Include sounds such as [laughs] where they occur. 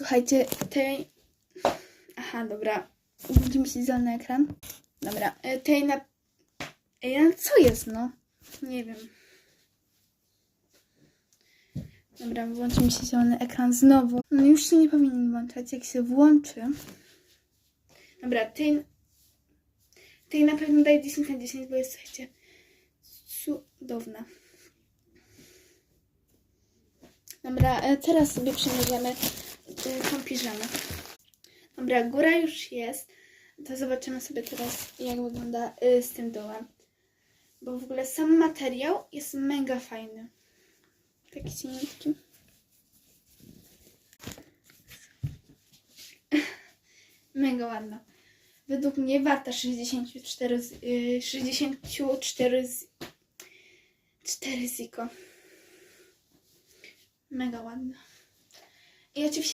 Słuchajcie, tej... Aha, dobra. Budzi mi się zielony ekran. Dobra, e, tej na... Ej, no co jest, no? Nie wiem. Dobra, włączy mi się zielony ekran znowu. No już się nie powinien włączać. Jak się włączy... Dobra, tej... Tej na pewno daje 10 na 10, bo jest, słuchajcie, cudowna. Dobra, e, teraz sobie przymierzymy tą piżamę. Dobra, góra już jest. To zobaczymy sobie teraz, jak wygląda e, z tym dołem. Bo w ogóle sam materiał jest mega fajny. Taki cieniutki. [laughs] Mega ładna. Według mnie warta 64 z, y, 64 z, 4 ziko. Mega ładna. I oczywiście